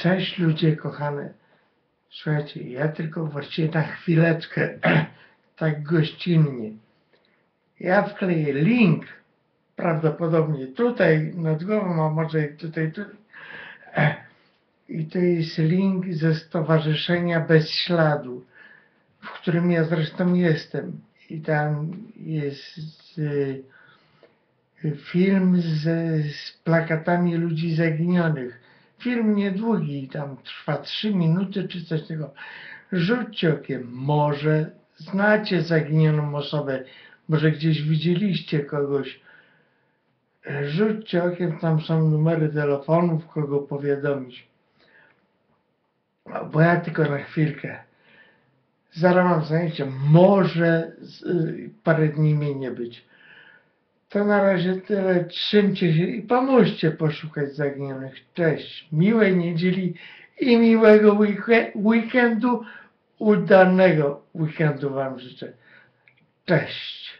Cześć ludzie kochane. Słuchajcie, ja tylko właściwie na chwileczkę, tak gościnnie. Ja wkleję link, prawdopodobnie tutaj nad głową, a może tutaj, tutaj. I to jest link ze Stowarzyszenia Bez Śladu, w którym ja zresztą jestem. I tam jest y, film z, z plakatami ludzi zaginionych. Film niedługi, tam trwa trzy minuty czy coś takiego. Rzućcie okiem, może znacie zaginioną osobę, może gdzieś widzieliście kogoś. Rzućcie okiem, tam są numery telefonów, kogo powiadomić. Bo ja tylko na chwilkę. Zaraz mam zajęcie, może y, parę dni mnie nie być. To na razie tyle. Trzymcie się i pomóżcie poszukać zaginionych. Cześć. Miłej niedzieli i miłego weeke- weekendu. Udanego weekendu Wam życzę. Cześć.